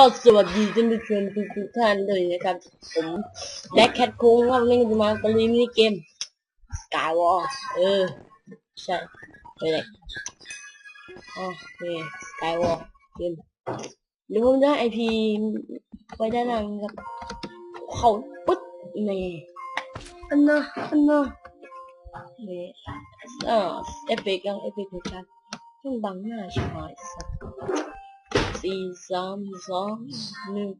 ก็สวัสดีท่านผู้ชมทุกทุกๆท่านด้วยนะครับ ผมแบ็คแคทโค้งครับเล่นมาตะลุยมินิเกมสกายวอลเออ ใช่ไปเลยอ๋อนี่สกายวอลเกมเดี๋ยวผมได้ไอพีไว้ด้านหลังครับ เขาปึ๊ดนี่อันน่ะอันน่ะนี่อ่าเอฟเฟกต์ยังเอฟเฟกต์เหมือนกันต้องบังหน้าชิบหายสัส สี่สามสองหนึ่ง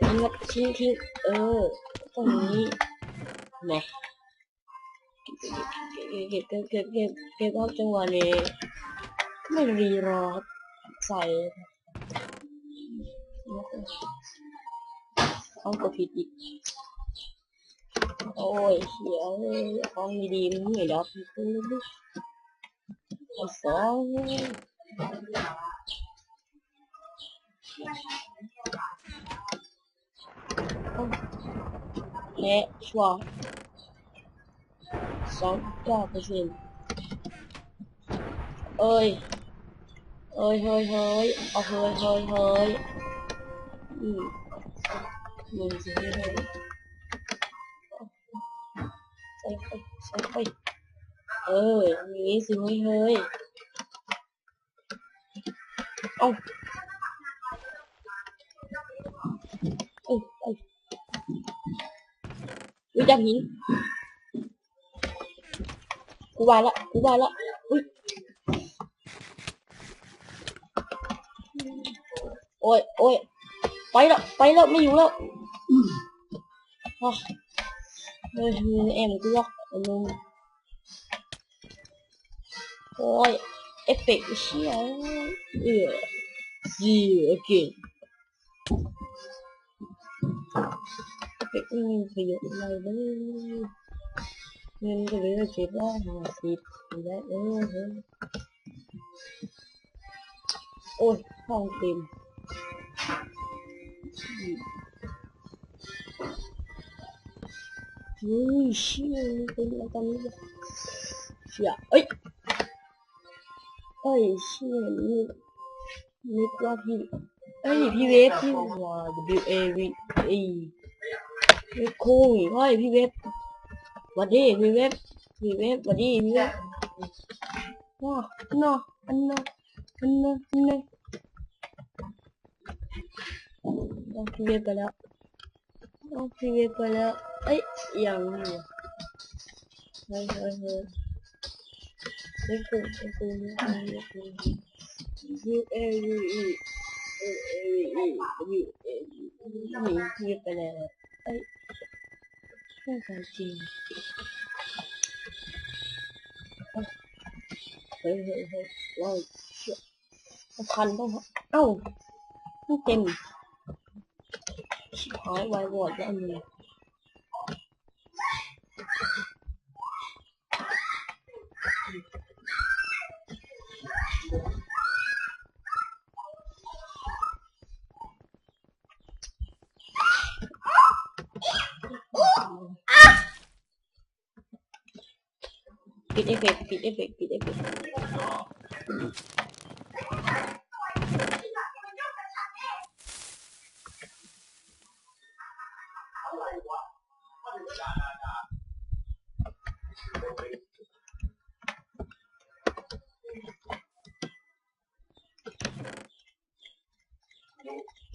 ทิ้งครับทิ้งทิ้งเออตรงนี้แหมเก็บเก็บเก็บเก็บเก็บเก็บรอบจังหวะนี้ไม่รีรอครับใส่เอากดผิดอีกโอ้ยเสียเลยของดีๆมันไม่รับอสองและชัวร์สองเก้าเปอร์เซ็นต์เอ้ยเอ้ยเฮ้ยเฮ้ยเอาเฮ้ยเฮ้ยเฮ้ยอืมหนึ่ง mẹ xóa sáu trò cái gì? Ơi. Ơi, hơi hơi. Ờ hơi hơi hơi. Ừ. mình chỉ hơi hơi ơi ơi ơi ơi ơi nghĩ gì hơi hơi. Ông อุ้ยจับหินกูวายละกูวายละอุ้ยโอ้ยโอ้ยไปแล้วไปแล้วไม่อยู่แล้วอะเฮ้ยมือแอมกูล็อกไอ้ลุงโอ้ยเอฟเฟกต์เชี่ยเออซีโอเค cái sử dụng này với nên cái đấy là chết đó mà xịt thì đấy ừ, ừ. ôi không tìm. Ui xíu cái là tâm dạ ấy ơi xíu nick là gì ấy gì pvf chứ là w a v e. เวฟโค้งอีกเฮ้ยพี่เวฟหวัดดีพี่เวฟพี่เวฟหวัดดีพี่เวฟว้าน่ะอันน่ะอันน่ะอันน่ะเอาพี่เวฟไปแล้วเอาพี่เวฟไปแล้วเอ้ยยังอยู่เฮ้ยเฮ้ยเฮ้ยเฮ้ยคุณเฮ้ยคุณเฮ้ยคุณ U A V E U A V E W A V E หนีพี่เวฟไปแล้ว เอ้ยไม่ใช่จริงเฮ้ยเฮ้ยเฮ้ยว้าวเชี่ยมันพันต้องเอ้ามันเต็มชิบหายวายวอดแล้วอันนี้ ปิดเอฟเฟกต์ปิดเอฟเฟกต์ปิดเอฟเฟกต์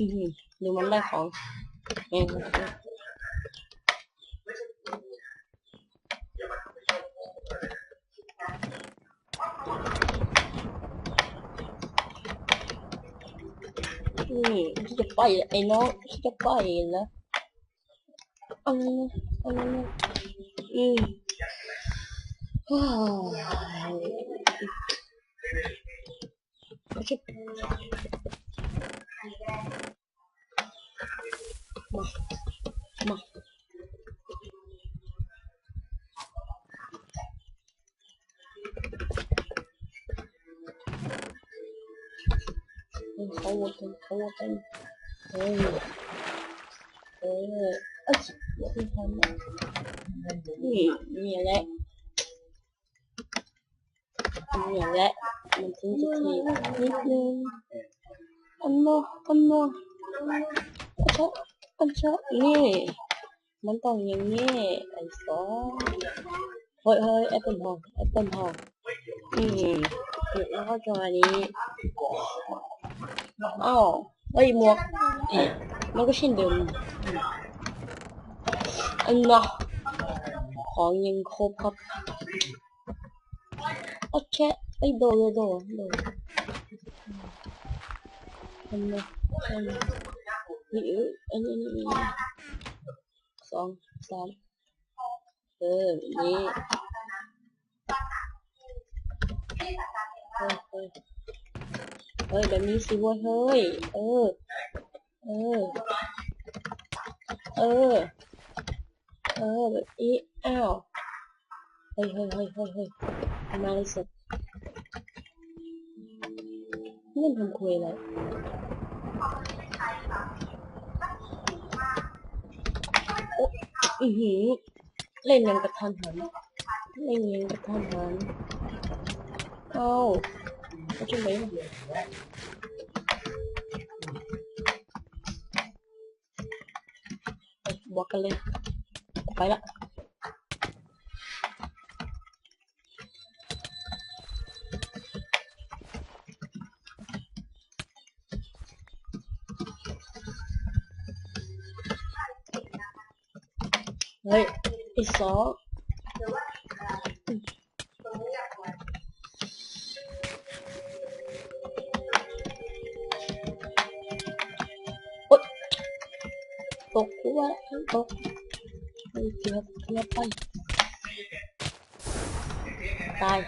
อืมดูมันได้ของเอง นี่ที่จะไปไอ้น้องที่จะไปนะเอันนี้อันนี้อืม Kawoten, Kawoten. Hey. Hey. Ach, ja, ich kann Ja, mir leid. Mir leid. Mình tính cho thì biết lên. Ăn mơ, ăn mơ. Ăn chó, ăn chó. Nè. Mắn tòng nhìn nè. Ăn chó. Hội hơi, em tầm hồn, em tầm hồn. Ừ. Được rồi, cho đi. อันโนอันโนชอบอันชอบนี่มันต้างนี้ไอ้สองเอ้ยหมวกมันก็เช่นเดิมอันเนาะของยังครบครับโอเคไอ้โดโดโดโดทำไมทำนี่เอ้ยอันนี้อันนี้อันนี้สองสามเออนี้เฮ้ย ฮ้ยเฮ้ยแบบนี้สิเวะเฮ้ย เออ เออ เออ เออแบบนี้อ้าว เฮ้ยเฮ้ยเฮ้ยเฮ้ยเฮ้ยมาเลยสิเล่นทำคุยอะไรโอ้อือหือเล่นยังกระทันหันเล่นยังกระทันหันเอ้า เอาจุ๊บไปไปบอกกันเลย ไปละ เฮ้ยไอ้สอง ตกกูว่าตกเฮ้ยเกือบเกือบไปตาย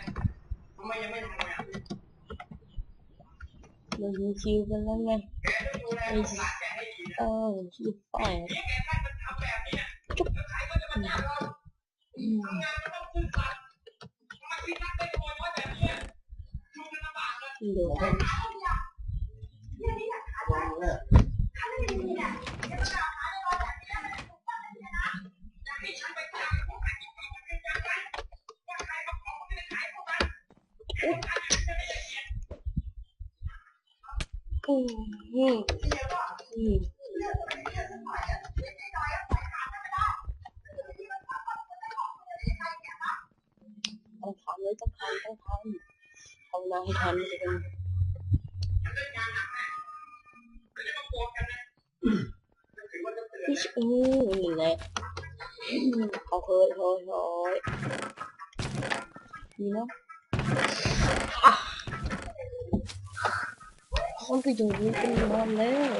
มันมีคิวกันแล้วไงไอ้เออคิวแปดจุ๊บอืมเดี๋ยวคนอื ต้องทำต้องทำต้องทำนาให้ทันมันจะเป็นพี่อืมนี่แหละเอาเฮ้ยเฮ้ยเฮ้ยนี่เนาะอะคนไปดูนี่เป็นนอนแล้ว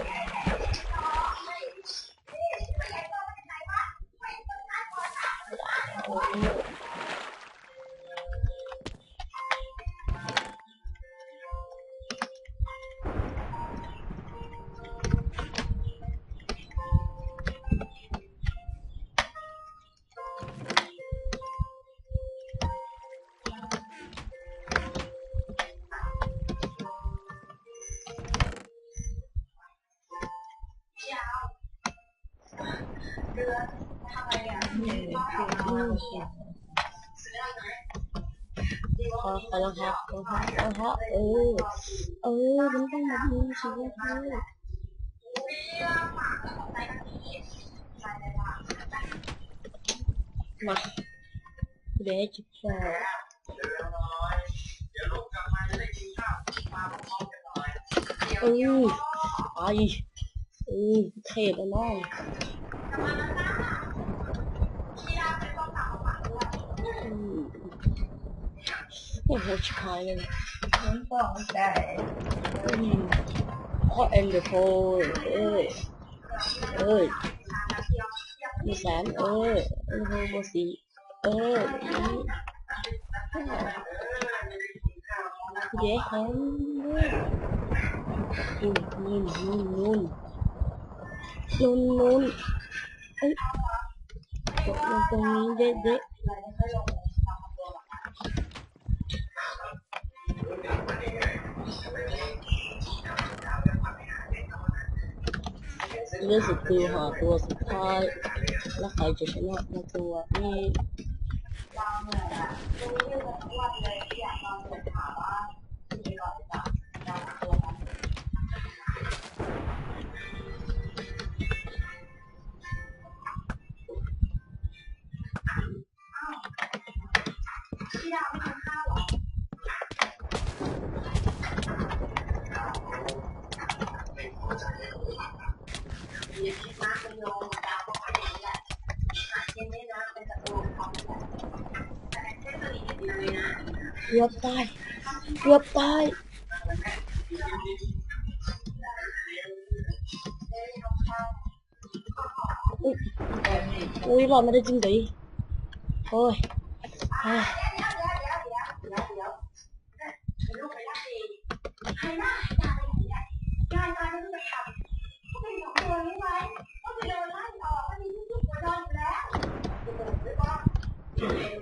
ขอขอรองเท้ารองเท้ารองเท้าเออ เออ มันต้องแบบนี้สิวะเธอมาเดี๋ยวจิบแซ่เออไอเออเท่แล้วน้อง What you call it? Mm. Hot and the cold. Ơi. Ơi. Mì sám. Ơi. Ăn hơi một xí. Ơi. Dễ hơn. Nhìn, nhìn, nhìn, nhìn. Nhìn, nhìn. เอ้ยเอ้ยมีแสนเอ้ยเอ็นโฟโบสีเอ้ยเย้เห็นนู่นนู่นนู่นนู่นนู่นนู่นเอ้ยตกลงตรงนี้เด็ดเด็ดเรื่องสุดคือหาตัวสุดท้าย แล้วใครจะชนะในตัวนี้ เกือบตาย เกือบตาย อุ๊ยอุ้ยหลอดไม่ได้จริงดิโอ้ยเฮ้ยอืมอืมเฮ้ยมีไหมเฮ้ย Thank you.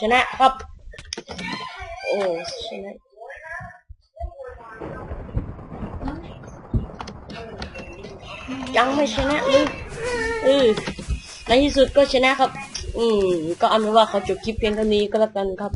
ชนะครับ โอ้ชนะยังไม่ชนะเลยเออในที่สุดก็ชนะครับ อืม ก็เอาเป็นว่าขอจบคลิปเพียงเท่านี้ก็แล้วกันครับ